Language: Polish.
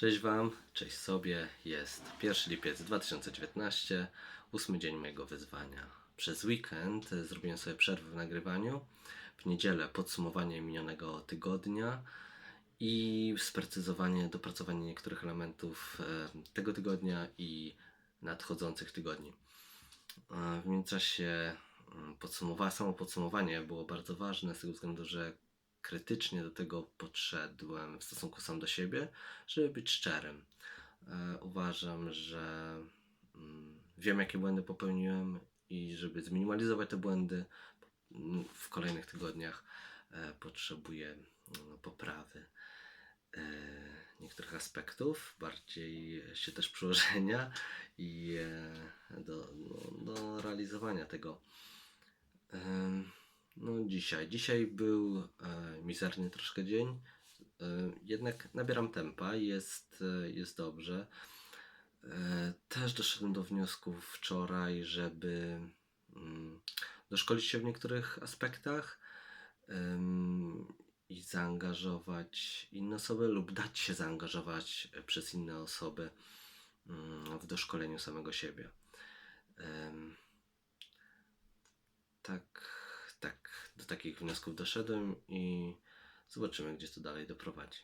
Cześć Wam, cześć sobie. Jest 1 lipiec 2019, ósmy dzień mojego wyzwania. Przez weekend zrobiłem sobie przerwę w nagrywaniu. W niedzielę podsumowanie minionego tygodnia i sprecyzowanie, dopracowanie niektórych elementów e, tego tygodnia i nadchodzących tygodni. E, W międzyczasie mm, podsumowa- samo podsumowanie było bardzo ważne z tego względu, że krytycznie do tego podszedłem w stosunku sam do siebie, żeby być szczerym. E, uważam, że mm, wiem, jakie błędy popełniłem i żeby zminimalizować te błędy mm, w kolejnych tygodniach e, potrzebuję mm, poprawy e, niektórych aspektów, bardziej się też przyłożenia i do, no, do realizowania tego. No dzisiaj. Dzisiaj był mizerny troszkę dzień. E, jednak nabieram tempa, jest, e, jest dobrze. E, też doszedłem do wniosku wczoraj, żeby mm, doszkolić się w niektórych aspektach i zaangażować inne osoby lub dać się zaangażować przez inne osoby mm, w doszkoleniu samego siebie. Tak, tak, do takich wniosków doszedłem i zobaczymy, gdzie to dalej doprowadzi.